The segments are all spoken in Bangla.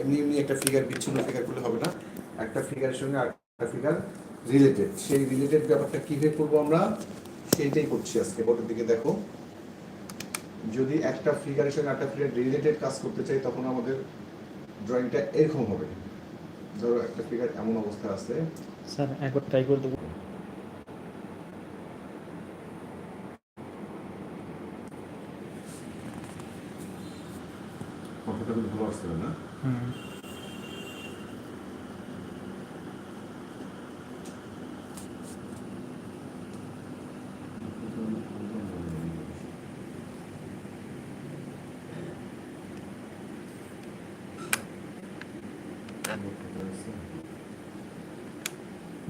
এমনি এমনি একটা ফিগার বিচ্ছিন্ন ফিগার করলে হবে না। একটা ফিগারের সঙ্গে আরেকটা ফিগার রিলেটেড সেই রিলেটেড ব্যাপারটা কীভাবে করব আমরা? সেইটাই করছি আজকে বোর্ডের দিকে দেখো। যদি একটা ফিগারের সঙ্গে একটা ফিগার রিলেটেড কাজ করতে চাই তখন আমাদের ড্রয়িংটা এরকম হবে। ধরো একটা ফিগার এমন অবস্থা আছে। স্যার একবার ট্রাই করে দেবো কমফোর্টেবল ভালো আসছে না। হুম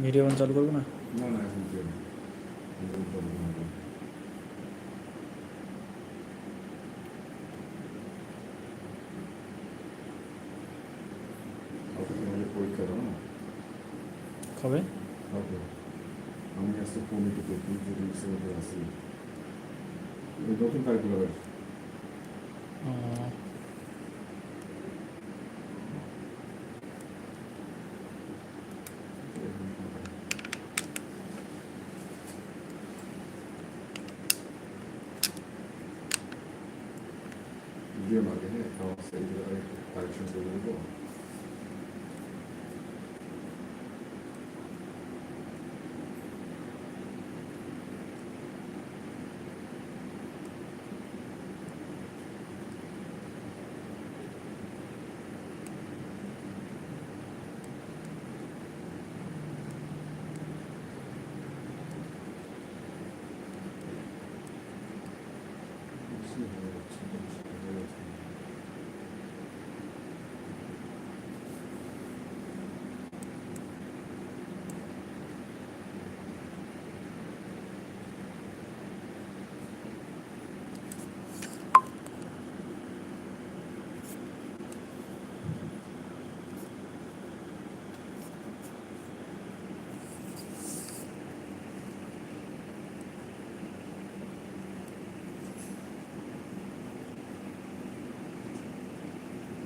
ভিডিও অন চালু করব না না না এখন কি হবে? এখন problem হবে। কালকে তো আমাদের পরীক্ষা দাও না কবে কালকে আমি আজকে কমিটি করছি যদি সেভাবে আসি ওই নতুন কারিকুলামের আহ, দিয়ে মাকে হ্যাঁ খাওয়া সেইগুলো কারেকশন করে দেবো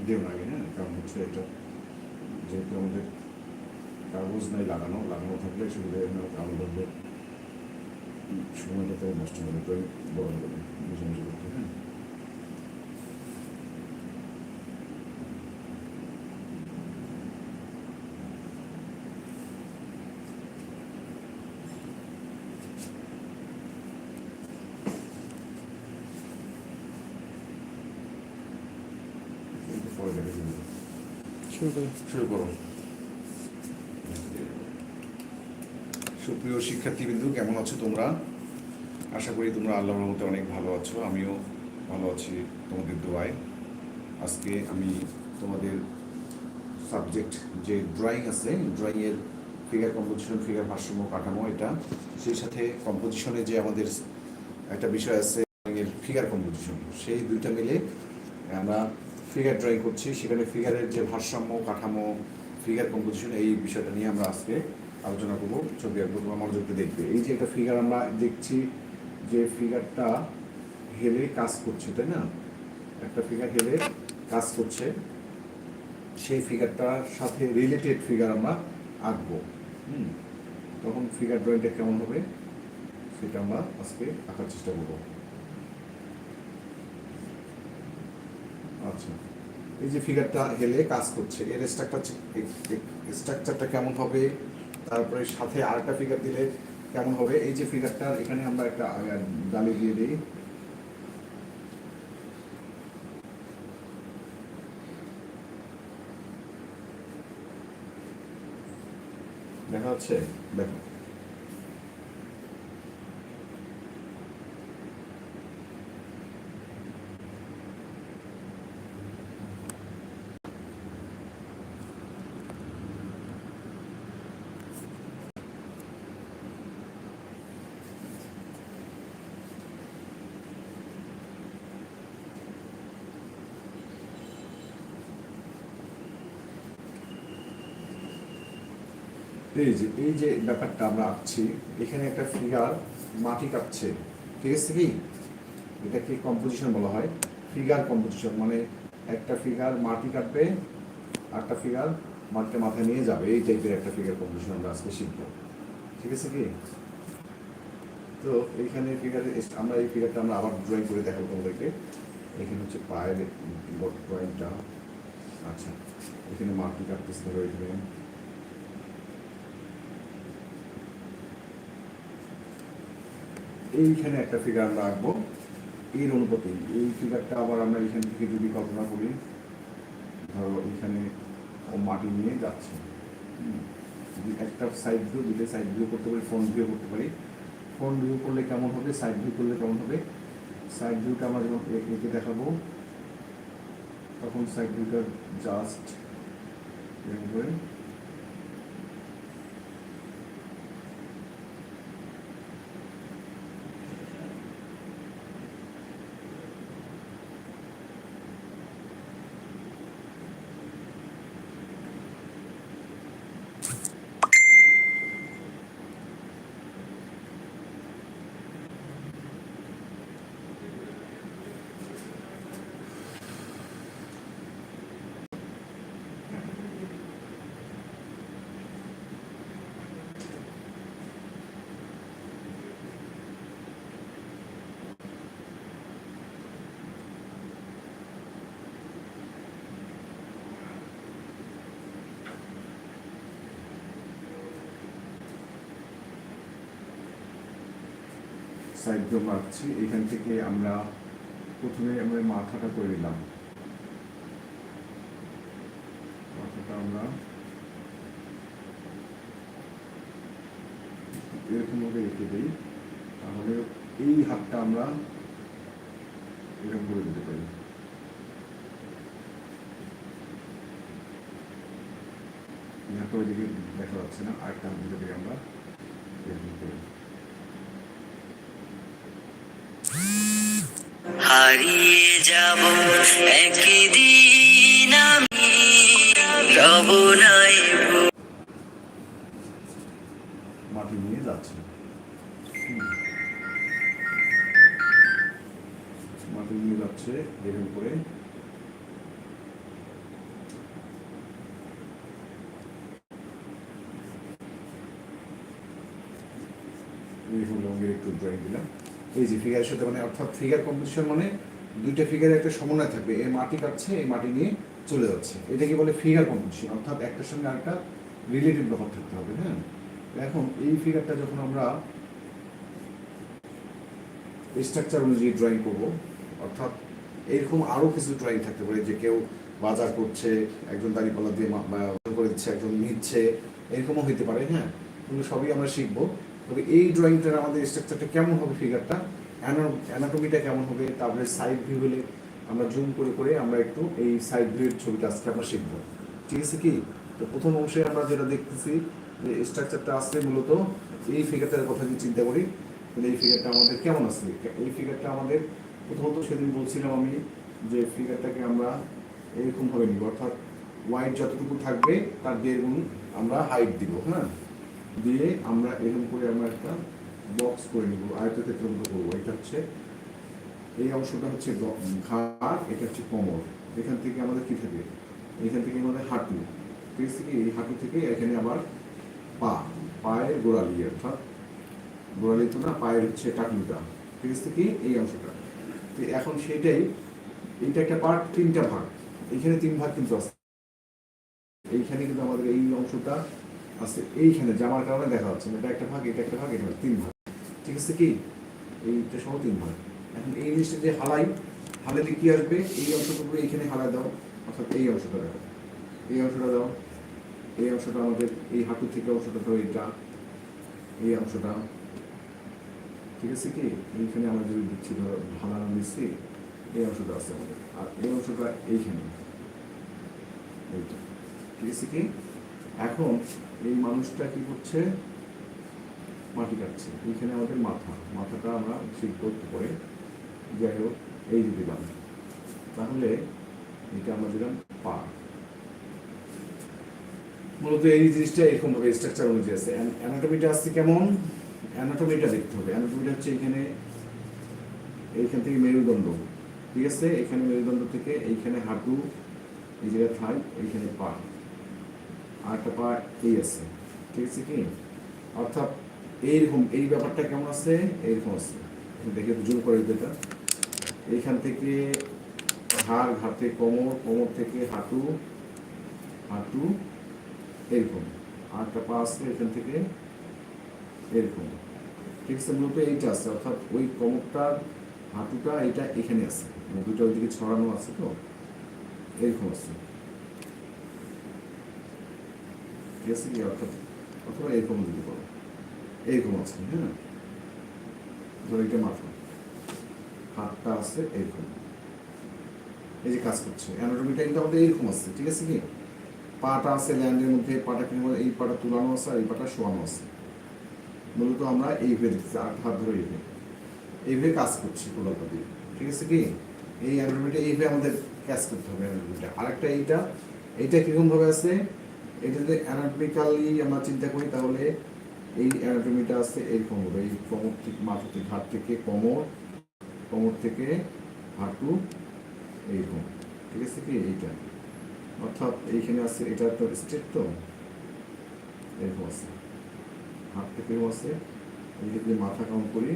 দেও না হ্যাঁ কারণ হচ্ছে এটা যেহেতু আমাদের কাগজ নাই লাগানো লাগানো থাকলে সুবিধা আমাদের সময়টা তো নষ্ট হবে তাই বড় হবে বুঝে বুঝে করতে হ্যাঁ একটু পরে দেখে দিবো। শুরু করি শুরু করো সুপ্রিয় শিক্ষার্থীবৃন্দু, কেমন আছো তোমরা? আশা করি তোমরা আল্লাহর রহমতে অনেক ভালো আছো। আমিও ভালো আছি তোমাদের দোয়ায়। আজকে আমি তোমাদের সাবজেক্ট যে ড্রয়িং আছে, ড্রয়িংয়ের ফিগার কম্পোজিশন ফিগার ভারসাম্য কাঠামো এটা, সেই সাথে কম্পোজিশনে যে আমাদের একটা বিষয় আছে ফিগার কম্পোজিশন, সেই দুইটা মিলে আমরা ফিগার ড্রয়িং করছি। সেখানে ফিগারের যে ভারসাম্য, কাঠামো ফিগার কম্পোজিশন এই বিষয়টা নিয়ে আমরা আজকে আলোচনা করব, ছবি আঁকবো, তোমার মনোযোগ দেখবে। এই যে একটা ফিগার আমরা দেখছি, যে ফিগারটা হেলে কাজ করছে, তাই না? একটা ফিগার হেলে কাজ করছে, সেই ফিগারটার সাথে রিলেটেড ফিগার আমরা আঁকবো। হুম? তখন ফিগার ড্রয়িংটা কেমন হবে? সেটা আমরা আজকে আঁকার চেষ্টা করব। আচ্ছা এই যে ফিগারটা হেলে কাজ করছে, এর স্ট্রাকচার স্ট্রাকচারটা কেমন হবে? তারপরে সাথে আরেকটা ফিগার দিলে কেমন হবে? এই যে ফিগারটা এখানে আমরা একটা ডালি দিয়ে দিই। দেখা যাচ্ছে দেখো এই যে এই যে ব্যাপারটা আমরা আঁকছি, এখানে একটা ফিগার মাটি কাটছে ঠিক আছে কি? এটাকে কম্পোজিশন বলা হয় ফিগার কম্পোজিশন মানে একটা ফিগার মাটি কাটবে আটটা ফিগার মাঠটা মাথায় নিয়ে যাবে, এই টাইপের একটা ফিগার কম্পিটিশন আমরা আজকে শিখব, ঠিক আছে কি? তো এইখানে ফিগারে আমরা এই ফিগারটা আমরা আবার ড্রয়িং করে দেখাবো তোমাদেরকে। এখানে হচ্ছে পায়ের ড্রয়িংটা আচ্ছা এখানে মাটি কাটতেছে এখানে এইখানে একটা ফিগার রাখব। এর অনুপাতে এই ফিগারটা আবার আমরা এখান থেকে যদি কল্পনা করি, ধরো এখানে ও মাটি নিয়ে যাচ্ছে। একটা সাইড ভিউ দুটো সাইড ভিউ করতে পারি ফ্রন্ট ভিউ করতে পারি। ফ্রন্ট ভিউ করলে কেমন হবে? সাইড ভিউ করলে কেমন হবে? সাইড ভিউটা আমরা যখন এঁকে দেখাবো, তখন সাইড ভিউটা জাস্ট এরকম করে সাইড ভিউ মারছি এখান থেকে আমরা প্রথমে আমরা মাথাটা করে নিলাম। মাথাটা আমরা এরকম ভাবে রেখে দিই, তাহলে এই হাতটা আমরা এরকম করে দিতে পারি। দেখা যাচ্ছে না, আরেকটা হাত দিতে আমরা, এরকম করে। হারিয়ে যাব। একদিন আমি রব নাই মাটি নিয়ে যাচ্ছে। মাটি নিয়ে যাচ্ছে উপরে। এই হলো একটু ড্রয়িং দিলাম। এই যে ফিগারের সাথে মানে অর্থাৎ ফিগার কম্পিটিশন মানে দুইটা ফিগারের একটা সমন্বয় থাকবে। এই মাটি কাটছে, এই মাটি নিয়ে চলে যাচ্ছে। এটাকে বলে ফিগার কম্পিটিশন অর্থাৎ একটার সঙ্গে আরেকটা রিলেটিভ ব্যাপার থাকতে হবে হ্যাঁ? এখন এই ফিগারটা যখন আমরা স্ট্রাকচার অনুযায়ী ড্রয়িং করব, অর্থাৎ এরকম আরও কিছু ড্রয়িং থাকতে পারে যে কেউ বাজার করছে, একজন দাঁড়িপাল্লা দিয়ে করে দিচ্ছে, একজন নিচ্ছে, এরকমও হইতে পারে হ্যাঁ? এগুলো সবই আমরা শিখব। তবে এই ড্রয়িংটার আমাদের স্ট্রাকচারটা কেমন হবে ফিগারটা অ্যানাটমিটা কেমন হবে? তারপরে সাইড ভিউ হলে আমরা জুম করে করে আমরা একটু এই সাইড ভিউয়ের ছবিটা আজকে আমরা শিখব। ঠিক আছে কি? তো প্রথম অংশে আমরা যেটা দেখতেছি যে স্ট্রাকচারটা আসছে মূলত এই ফিগারটার কথা যদি চিন্তা করি, তাহলে এই ফিগারটা আমাদের কেমন আসছে এই ফিগারটা আমাদের প্রথমত সেদিন বলছিলাম আমি যে ফিগারটাকে আমরা এরকমভাবে নিব, অর্থাৎ ওয়াইড যতটুকু থাকবে তার দেড় গুণ আমরা হাইট দিব হ্যাঁ? দিয়ে আমরা এরকম করে আমরা একটা বক্স করে নিব। আয়তক্ষেত্রের মতো করব। এটা হচ্ছে, এই অংশটা হচ্ছে ঘাড়, এটা হচ্ছে কোমর। এখান থেকে আমাদের কি থাকে? এখান থেকে আমাদের হাঁটু। ঠিক আছে এই হাঁটু থেকে এখানে আবার পা, পায়ের গোড়ালি, অর্থাৎ গোড়ালি তো না, পায়ের হচ্ছে টাকলুটা ঠিক আছে কি? এই অংশটা। তো এখন সেটাই, এইটা একটা পার্ট তিনটা ভাগ। এখানে তিন ভাগ কিন্তু আছে। এইখানে কিন্তু আমাদের এই অংশটা আছে এইখানে জামার কারণে দেখা যাচ্ছে না। এটা একটা ভাগ, এটা একটা ভাগ, এটা তিন ভাগ। ঠিক আছে কি? এইটা সহ তিন ভাগ। এখন এই জিনিসটা যে হালাই হালালে কি আসবে? এই অংশটুকু এইখানে হালাই দাও, অর্থাৎ এই অংশটা দেখো এই অংশটা দাও। এই অংশটা আমাদের এই হাঁটু থেকে অংশটা ধরো এইটা এই অংশটা। ঠিক আছে কি? এইখানে আমরা যদি দিচ্ছি ধরো হালানো দিচ্ছি, এই অংশটা আছে আমাদের। আর এই অংশটা এইখানে। এইটা। ঠিক আছে কি? এখন এই মানুষটা কি করছে? মাটি কাটছে। এইখানে আমাদের মাথা। মাথাটা আমরা ঠিক করতে পারে। যাই হোক, এই যে দিলাম তাহলে এটা আমরা দিলাম পা। মূলত এই জিনিসটা এরকম ভাবে স্ট্রাকচার অনুযায়ী আছে। অ্যানাটমিটা আসছে কেমন? অ্যানাটমিটা দেখতে হবে। অ্যানাটমিটা হচ্ছে এখানে, এইখান থেকে মেরুদণ্ড। ঠিক আছে? এখানে মেরুদণ্ড থেকে এইখানে হাঁটু, এই জায়গায় থাই, এইখানে পা। আর একটা পা এই আছে। ঠিক আছে কি? অর্থাৎ এইরকম, এই ব্যাপারটা কেমন আছে? এইরকম আছে। দেখে জোর করে এটা এইখান থেকে হাড় থেকে কোমর কোমর থেকে হাঁটু হাঁটু এরকম আর একটা পা আছে এখান থেকে এরকম ঠিক আছে, মূলত এইটা আছে। অর্থাৎ ওই কোমরটার হাঁটুটা এটা এখানে আছে। মানে দুটো ওইদিকে ছড়ানো আছে তো? এরকম আছে। ঠিক অর্থাৎ অথবা এরকম দিতে পারো এরকম আছে হ্যাঁ এটা মাথা হাতটা আছে এরকম এই যে কাজ করছে অ্যানাটমিটা কিন্তু আমাদের এরকম আছে ঠিক আছে কি পাটা আছে ল্যান্ডের মধ্যে পাটা কিন্তু এই পাটা তুলানো আছে আর এই পাটা শোয়ানো আছে মূলত আমরা এইভাবে দেখছি আট হাত ধরে এইভাবে এইভাবে কাজ করছি কোলাটা দিয়ে ঠিক আছে কি এই অ্যানাটমিটা এইভাবে আমাদের কাজ করতে হবে অ্যানাটমিটা আরেকটা এইটা এইটা কীরকম ভাবে আছে এটা যদি অ্যানাটমিক্যালি আমরা চিন্তা করি, তাহলে এই অ্যানাটমিটা আছে এরকম হবে এই কোমর থেকে, মাথা থেকে হাত থেকে কোমর কোমর থেকে হাঁটু এইরকম ঠিক আছে কি? এইটা। অর্থাৎ এইখানে আছে, এটা তো স্ট্রেট তো? এরকম আছে। হাত থেকে আছে। এই যদি মাথা কাউন্ট করি,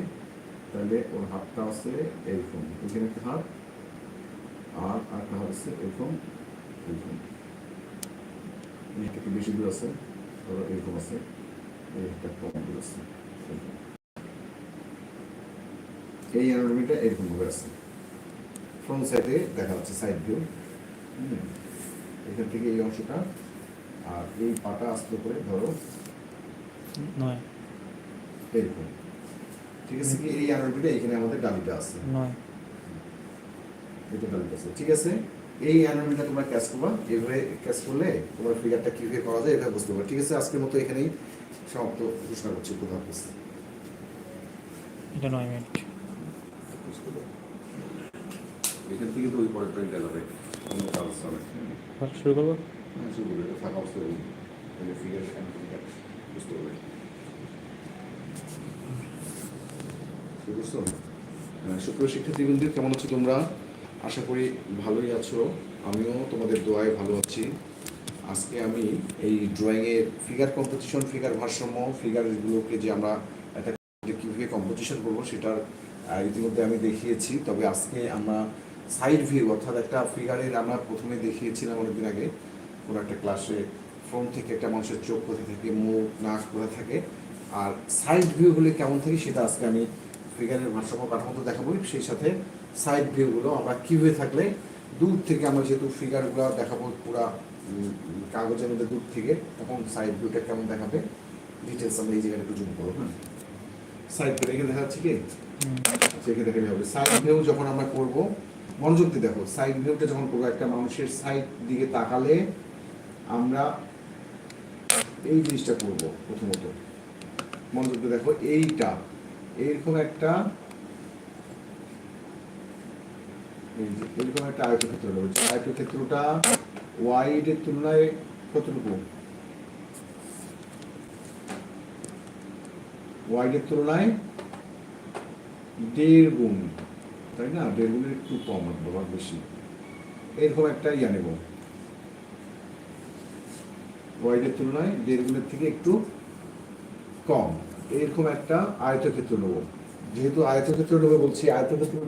তাহলে ওর হাতটা আছে এরকম এখানে একটা হাত, আর আরেকটা হাত আছে এরকম এরকম এই থেকে বেশি দূর আছে? ধরো এরকম আছে। এই একটা কম দূর আছে। এই অ্যানাটমিটা এরকম ভাবে আছে। ফ্রন্ট সাইডে দেখা যাচ্ছে সাইড ভিউ এখান থেকে এই অংশটা আর এই পাটা আস্তে করে ধরো। নয়। এরকম। ঠিক আছে কি? এই অ্যানাটমিটা এখানে আমাদের ডালিটা আছে। নয়। এটা ডালিটা আছে। ঠিক আছে? এই অ্যানাটমিটা তোমরা ক্যাচ করবা এভাবে ক্যাচ করলে তোমার ফিগারটা কীভাবে করা যায় এভাবে বুঝতে পারবে। ঠিক আছে আজকের মতো এখানেই সমাপ্ত ঘোষণা করছি খুদা হাফিজ। এটা নয় মিনিট। এখান থেকে তো ওই যাবে। অন্য কাজ হবে। শুরু করব? হ্যাঁ, শুরু ফিগার বুঝতে পারবে করছ? হ্যাঁ, শিক্ষার্থীবৃন্দ কেমন আছো তোমরা? আশা করি ভালোই আছো। আমিও তোমাদের দোয়ায় ভালো আছি। আজকে আমি এই ড্রয়িংয়ের ফিগার কম্পোজিশন ফিগার ভারসাম্য ফিগারগুলোকে যে আমরা একটা কীভাবে কম্পোজিশন করব সেটার ইতিমধ্যে আমি দেখিয়েছি। তবে আজকে আমরা সাইড ভিউ অর্থাৎ একটা ফিগারের আমরা প্রথমে দেখিয়েছিলাম অনেকদিন আগে। কোনো একটা ক্লাসে ফ্রন্ট থেকে একটা মানুষের চোখ কোথায় থাকে, মুখ, নাক কোথায় থাকে, আর সাইড ভিউগুলি কেমন থাকে সেটা আজকে আমি ফিগারের ভারসাম্য কাঠামো তো দেখাবো। সেই সাথে সাইড ভিউগুলো আমরা কীভাবে থাকলে দূর থেকে আমরা যেহেতু ফিগারগুলো দেখাবো পুরা কাগজের মধ্যে দূর থেকে তখন সাইড ভিউটা কেমন দেখাবে? ডিটেলস আমরা এই জায়গাটা একটু জুম করব হ্যাঁ? সাইড ভিউ এখানে দেখা যাচ্ছে কি। সেখানে দেখালে হবে। সাইড ভিউ যখন আমরা করব মনোযোগ দিয়ে দেখো সাইড ভিউটা যখন করব একটা মানুষের সাইড দিকে তাকালে আমরা এই জিনিসটা করব প্রথমত। মনোযোগ দিয়ে দেখো এইটা এরকম একটা এই যে এরকম একটা আয়তক্ষেত্র রয়েছে। আয়তক্ষেত্রটা ওয়াইডের তুলনায় কতটুকু? ওয়াইডের তুলনায় দেড় গুণ। তাই না? দেড় গুণের একটু কম বাবা বেশি। এরকম একটা ইয়া নেব। ওয়াইডের তুলনায় দেড় গুণের থেকে একটু কম। এরকম একটা আয়তক্ষেত্র নেব। যেহেতু আয়তক্ষেত্র নেব বলছি, আয়তক্ষেত্র